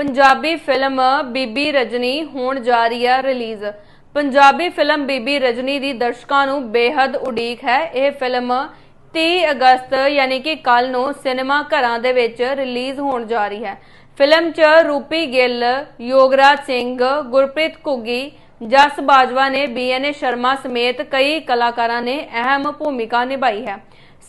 Punjabi film ਬੀਬੀ ਰਜਨੀ ਹੋਣ ਜਾ ਰਹੀ ਹੈ ਰਿਲੀਜ਼। ਪੰਜਾਬੀ ਫਿਲਮ ਬੀਬੀ ਰਜਨੀ ਦੀ ਦਰਸ਼ਕਾਂ ਨੂੰ ਬੇहद ਉਡੀਕ ਹੈ। ਇਹ ਫਿਲਮ 30 ਅਗਸਤ, ਯਾਨੀ ਕਿ ਕੱਲ ਨੂੰ ਸਿਨੇਮਾ ਘਰਾਂ ਦੇ ਵਿੱਚ ਰਿਲੀਜ਼ ਹੋਣ ਜਾ ਰਹੀ ਹੈ। ਫਿਲਮ 'ਚ ਰੂਪੀ ਗਿੱਲ, ਯੋਗਰਾਜ ਸਿੰਘ, ਗੁਰਪ੍ਰੀਤ ਘੁੱਗੀ, ਜਸ ਬਾਜਵਾ ਨੇ ਬੀਐਨਏ ਸ਼ਰਮਾ ਸਮੇਤ ਕਈ ਕਲਾਕਾਰਾਂ ਨੇ ਅਹਿਮ ਭੂਮਿਕਾ ਨਿਭਾਈ ਹੈ।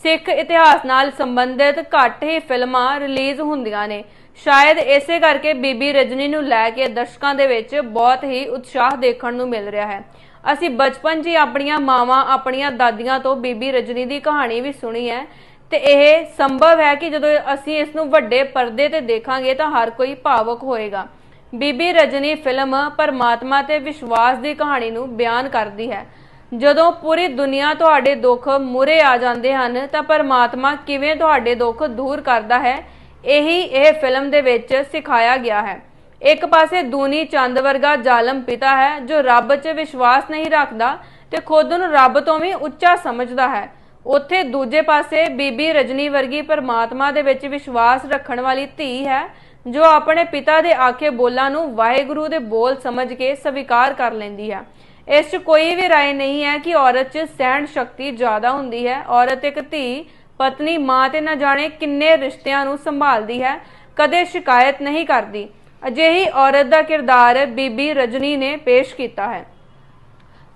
ਸਿੱਖ ਇਤਿਹਾਸ ਨਾਲ ਸੰਬੰਧਿਤ ਘੱਟ ਹੀ ਫਿਲਮਾਂ ਰਿਲੀਜ਼ ਹੁੰਦੀਆਂ ਨੇ। ਸ਼ਾਇਦ ਇਸੇ ਕਰਕੇ ਬੀਬੀ ਰਜਨੀ ਨੂੰ ਲੈ ਕੇ ਦਰਸ਼ਕਾਂ ਦੇ ਵਿੱਚ ਬਹੁਤ ਹੀ ਉਤਸ਼ਾਹ ਦੇਖਣ ਨੂੰ ਮਿਲ ਰਿਹਾ ਹੈ। ਅਸੀਂ ਬਚਪਨ 'ਚ ਹੀ ਆਪਣੀਆਂ ਮਾਵਾਂ, ਆਪਣੀਆਂ ਦਾਦੀਆਂ ਤੋਂ ਬੀਬੀ ਰਜਨੀ ਦੀ ਕਹਾਣੀ ਵੀ ਸੁਣੀ ਹੈ ਤੇ ਇਹ ਸੰਭਵ ਹੈ ਕਿ ਜਦੋਂ ਅਸੀਂ ਇਸ ਨੂੰ ਵੱਡੇ ਪਰਦੇ ਤੇ ਦੇਖਾਂਗੇ ਤਾਂ ਹਰ ਕੋਈ ਭਾਵੁਕ ਹੋਏਗਾ। ਬੀਬੀ ਰਜਨੀ ਫਿਲਮ ਪਰਮਾਤਮਾ ਤੇ ਵਿਸ਼ਵਾਸ ਦੀ ਕਹਾਣੀ ਨੂੰ ਬਿਆਨ ਕਰਦੀ ਹੈ। ਜਦੋਂ ਪੂਰੀ ਦੁਨੀਆ ਤੁਹਾਡੇ ਦੁੱਖ ਮੂਰੇ ਆ ਜਾਂਦੇ ਹਨ, ਤਾਂ ਪਰਮਾਤਮਾ ਕਿਵੇਂ ਤੁਹਾਡੇ ਦੁੱਖ ਦੂਰ ਕਰਦਾ ਹੈ? ਇਹੀ ਇਹ ਫਿਲਮ ਦੇ ਵਿੱਚ ਸਿਖਾਇਆ ਗਿਆ ਹੈ। ਇੱਕ ਪਾਸੇ ਦੂਨੀ ਚੰਦ ਵਰਗਾ ਜ਼ਾਲਮ ਪਿਤਾ ਹੈ, ਜੋ ਰੱਬ 'ਚ ਵਿਸ਼ਵਾਸ ਨਹੀਂ ਰੱਖਦਾ ਤੇ ਖੁਦ ਨੂੰ ਰੱਬ ਤੋਂ ਵੀ ਉੱਚਾ ਸਮਝਦਾ ਹੈ। ਉੱਥੇ ਦੂਜੇ ਪਾਸੇ ਬੀਬੀ ਰਜਨੀ ਵਰਗੀ ਪਰਮਾਤਮਾ ਦੇ ਵਿੱਚ ਵਿਸ਼ਵਾਸ ਰੱਖਣ ਵਾਲੀ ਧੀ ਹੈ, ਜੋ ਆਪਣੇ ਪਿਤਾ ਦੇ ਆਖੇ ਬੋਲਾਂ ਨੂੰ ਵਾਹਿਗੁਰੂ ਦੇ ਬੋਲ ਸਮਝ ਕੇ ਸਵੀਕਾਰ ਕਰ ਲੈਂਦੀ ਹੈ। ਇਸ 'ਚ ਕੋਈ ਵੀ ਰਾਏ ਨਹੀਂ ਹੈ ਕਿ ਔਰਤ 'ਚ ਸਹਿਣ ਸ਼ਕਤੀ ਜ਼ਿਆਦਾ ਹੁੰਦੀ ਹੈ। ਔਰਤ ਇੱਕ ਧੀ, ਪਤਨੀ, ਮਾਂ ਤੇ ਨਾ ਜਾਣੇ ਕਿੰਨੇ ਰਿਸ਼ਤਿਆਂ ਨੂੰ ਸੰਭਾਲਦੀ ਹੈ, ਕਦੇ ਸ਼ਿਕਾਇਤ ਨਹੀਂ ਕਰਦੀ। ਅਜਿਹੀ ਔਰਤ ਦਾ ਕਿਰਦਾਰ ਬੀਬੀ ਰਜਨੀ ਨੇ ਪੇਸ਼ ਕੀਤਾ ਹੈ।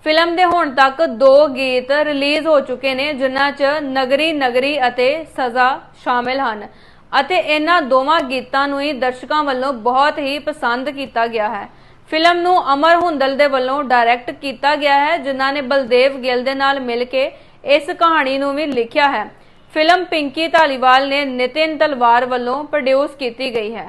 ਫਿਲਮ ਦੇ ਹੁਣ ਤੱਕ ਦੋ ਗੀਤ ਰਿਲੀਜ਼ ਹੋ ਚੁੱਕੇ ਨੇ, ਜਿਨ੍ਹਾਂ 'ਚ ਨਗਰੀ ਨਗਰੀ ਅਤੇ ਸਜ਼ਾ ਸ਼ਾਮਿਲ ਹਨ ਅਤੇ ਇਹਨਾਂ ਦੋਵਾਂ ਗੀਤਾਂ ਨੂੰ ਹੀ ਦਰਸ਼ਕਾਂ ਵੱਲੋਂ ਬਹੁਤ ਹੀ ਪਸੰਦ ਕੀਤਾ ਗਿਆ ਹੈ। ਫਿਲਮ ਨੂੰ ਅਮਰ ਹੁੰਦਲ ਦੇ ਵੱਲੋਂ ਡਾਇਰੈਕਟ ਕੀਤਾ ਗਿਆ ਹੈ, ਜਿਨ੍ਹਾਂ ਨੇ ਬਲਦੇਵ ਗਿੱਲ ਦੇ ਨਾਲ ਮਿਲ ਕੇ ਇਸ ਕਹਾਣੀ ਨੂੰ ਵੀ ਲਿਖਿਆ ਹੈ। ਫਿਲਮ ਪਿੰਕੀ ਧਾਲੀਵਾਲ ਨੇ ਨਿਤਿਨ ਤਲਵਾਰ ਵੱਲੋਂ ਪ੍ਰੋਡਿਊਸ ਕੀਤੀ ਗਈ ਹੈ।